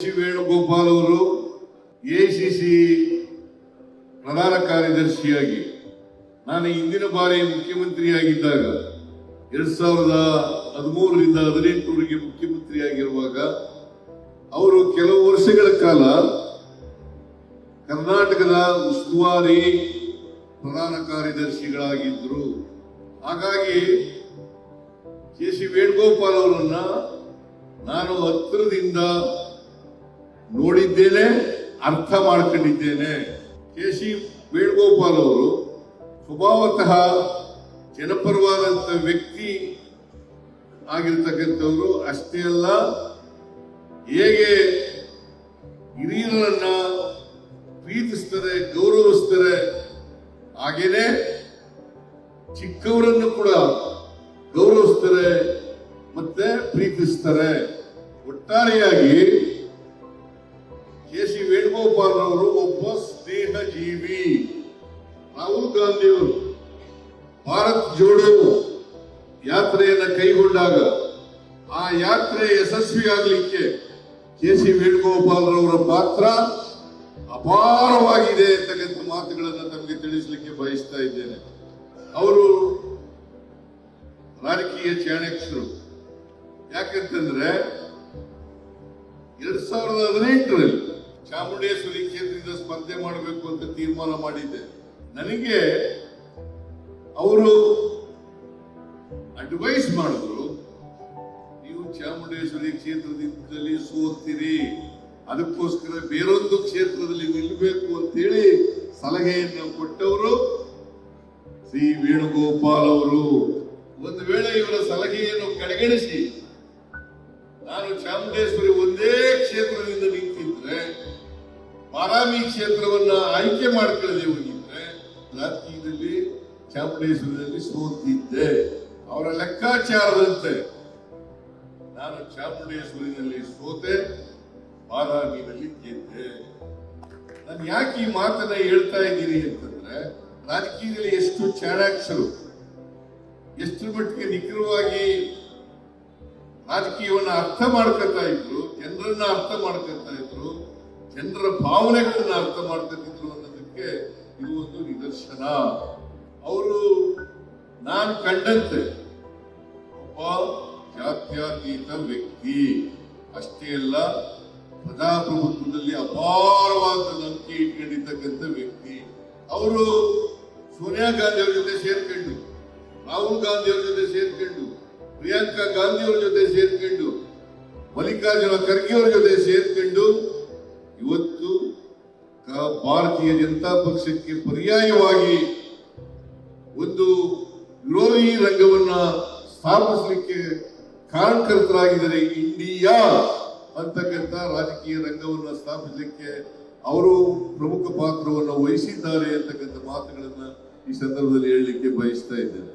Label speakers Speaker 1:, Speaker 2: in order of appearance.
Speaker 1: ವೇಣುಗೋಪಾಲ್ ಅವರು ಎಸಿಸಿ ಪ್ರಧಾನ ಕಾರ್ಯದರ್ಶಿಯಾಗಿ. ನಾನು ಹಿಂದಿನ ಬಾರಿ ಮುಖ್ಯಮಂತ್ರಿಯಾಗಿದ್ದಾಗ ಎರಡ್ ಸಾವಿರದ ಹದಿಮೂರರಿಂದ ಹದಿನೆಂಟರವರೆಗೆ ಮುಖ್ಯಮಂತ್ರಿಯಾಗಿರುವಾಗ ಅವರು ಕೆಲವು ವರ್ಷಗಳ ಕಾಲ ಕರ್ನಾಟಕದ ಉಸ್ತುವಾರಿ ಪ್ರಧಾನ ಕಾರ್ಯದರ್ಶಿಗಳಾಗಿದ್ದರು. ಹಾಗಾಗಿ ಕೆ ಸಿ ವೇಣುಗೋಪಾಲ್ ಅವರನ್ನ ನಾನು ಹತ್ತಿರದಿಂದ ನೋಡಿದ್ದೇನೆ, ಅರ್ಥ ಮಾಡ್ಕೊಂಡಿದ್ದೇನೆ. ಕೆ ಸಿ ವೇಣುಗೋಪಾಲ್ ಅವರು ಸ್ವಭಾವತಃ ಜನಪರವಾದಂಥ ವ್ಯಕ್ತಿ ಆಗಿರ್ತಕ್ಕಂಥವರು ಅಷ್ಟೇ ಅಲ್ಲ, ಹೇಗೆ ಹಿರಿಯರನ್ನ ಪ್ರೀತಿಸ್ತಾರೆ, ಗೌರವಿಸ್ತಾರೆ, ಹಾಗೇನೆ ಚಿಕ್ಕವರನ್ನು ಕೂಡ ಗೌರವಿಸ್ತಾರೆ, ಮತ್ತೆ ಪ್ರೀತಿಸ್ತಾರೆ. ಒಟ್ಟಾರೆಯಾಗಿ ಕೆ ಸಿ ವೇಣುಗೋಪಾಲ್ ಅವರು ಒಬ್ಬ ಸ್ನೇಹ ಜೀವಿ ರಾಹುಲ್ ಗಾಂಧಿಯವರು ಭಾರತ್ ಜೋಡೋ ಯಾತ್ರೆಯನ್ನ ಕೈಗೊಂಡಾಗ ಆ ಯಾತ್ರೆ ಯಶಸ್ವಿಯಾಗಲಿಕ್ಕೆ ಕೆ ಸಿ ವೇಣುಗೋಪಾಲ್ ಅವರ ಪಾತ್ರ ಅಪಾರವಾಗಿದೆ ಅಂತಕ್ಕಂಥ ಮಾತುಗಳನ್ನು ತಮಗೆ ತಿಳಿಸಲಿಕ್ಕೆ ಬಯಸ್ತಾ ಇದ್ದೇನೆ. ಅವರು ರಾಜಕೀಯ ಚಾಣಕ್ಯರು. ಯಾಕಂತಂದ್ರೆ ಎರಡ್ ಸಾವಿರದ ಹದಿನೆಂಟರಲ್ಲಿ ಚಾಮುಂಡೇಶ್ವರಿ ಕ್ಷೇತ್ರದಿಂದ ಸ್ಪರ್ಧೆ ಮಾಡಬೇಕು ಅಂತ ತೀರ್ಮಾನ ಮಾಡಿದ್ದೆ. ನನಗೆ ಅವರು ಅಡ್ವೈಸ್ ಮಾಡಿದ್ರು, ನೀವು ಚಾಮುಂಡೇಶ್ವರಿ ಕ್ಷೇತ್ರದಿಂದಲೇ ಸೋತೀರಿ ಅದಕ್ಕೋಸ್ಕರ ಬೇರೊಂದು ಕ್ಷೇತ್ರದಲ್ಲಿ ನಿಲ್ಲಬೇಕು ಅಂತೇಳಿ ಸಲಹೆಯನ್ನು ಕೊಟ್ಟವರು ಶ್ರೀ ವೇಣುಗೋಪಾಲ್ ಅವರು. ಒಂದು ವೇಳೆ ಇವರ ಸಲಹೆಯನ್ನು ಕಡೆಗಣಿಸಿ, ನಾನು ಚಾಮುಂಡೇಶ್ವರಿ ಒಂದೇ ಕ್ಷೇತ್ರದಿಂದ ಬಾರಾಮಿ ಕ್ಷೇತ್ರವನ್ನ ಆಯ್ಕೆ ಮಾಡ್ಕೊಳ್ಳದೆ ಹೋಗಿದ್ರೆ ರಾಜಕೀಯದಲ್ಲಿ, ಚಾಮುಂಡೇಶ್ವರದಲ್ಲಿ ಸೋತಿದ್ದೆ. ಅವರ ಲೆಕ್ಕಾಚಾರದಂತೆ ನಾನು ಚಾಮುಂಡೇಶ್ವರಿನಲ್ಲಿ ಸೋತೆ, ಬಾರಾಮಿನಲ್ಲಿ ಗೆದ್ದೆ. ನಾನು ಯಾಕೆ ಈ ಮಾತನ್ನ ಹೇಳ್ತಾ ಇದ್ದೀನಿ ಅಂತಂದ್ರೆ, ರಾಜಕೀಯದಲ್ಲಿ ಎಷ್ಟು ಚಾಣಾಕ್ಷರು, ಎಷ್ಟು ಮಟ್ಟಿಗೆ ನಿಖರವಾಗಿ ರಾಜಕೀಯವನ್ನ ಅರ್ಥ ಮಾಡ್ಕೊತಾ ಇದ್ರು, ಜನರನ್ನ ಅರ್ಥ ಮಾಡ್ಕೊತಾ ಇದ್ರು ಜನರ ಭಾವನೆಗಳನ್ನ ಅರ್ಥ ಮಾಡ್ತಿದ್ರು ಅನ್ನೋದಕ್ಕೆ ಇದು ಒಂದು ನಿದರ್ಶನ. ಅವರು ನಾನು ಕಂಡಂತೆ, ಒಬ್ಬ ಜಾತ್ಯತೀತ ವ್ಯಕ್ತಿ. ಅಷ್ಟೇ ಅಲ್ಲ, ಪ್ರಜಾಪ್ರಭುತ್ವದಲ್ಲಿ ಅಪಾರವಾದ ನಂಬಿಕೆ ಇಟ್ಕೊಂಡಿರ್ತಕ್ಕಂಥ ವ್ಯಕ್ತಿ. ಅವರು ಸೋನಿಯಾ ಗಾಂಧಿ ಅವ್ರ ಜೊತೆ ಸೇರ್ಕೊಂಡು, ರಾಹುಲ್ ಗಾಂಧಿ ಅವ್ರ ಜೊತೆ ಸೇರ್ಕೊಂಡು, ಪ್ರಿಯಾಂಕಾ ಗಾಂಧಿ ಅವ್ರ ಜೊತೆ ಸೇರ್ಕೊಂಡು, ಮಲ್ಲಿಕಾರ್ಜುನ ಖರ್ಗೆ ಅವ್ರ ಜೊತೆ ಸೇರ್ಕೊಂಡು ಭಾರತೀಯ ಜನತಾ ಪಕ್ಷಕ್ಕೆ ಪರ್ಯಾಯವಾಗಿ ಒಂದು ವಿರೋಧಿ ರಂಗವನ್ನ ಸ್ಥಾಪಿಸಲಿಕ್ಕೆ ಕಾರಣಕರ್ತರಾಗಿದ್ದಾರೆ ಇಂಡಿಯಾ ಅಂತಕ್ಕಂಥ ರಾಜಕೀಯ ರಂಗವನ್ನ ಸ್ಥಾಪಿಸಲಿಕ್ಕೆ ಅವರು ಪ್ರಮುಖ ಪಾತ್ರವನ್ನು ವಹಿಸಿದ್ದಾರೆ ಅಂತಕ್ಕಂಥ ಮಾತುಗಳನ್ನ ಈ ಸಂದರ್ಭದಲ್ಲಿ ಹೇಳಲಿಕ್ಕೆ ಬಯಸ್ತಾ ಇದ್ದೇನೆ.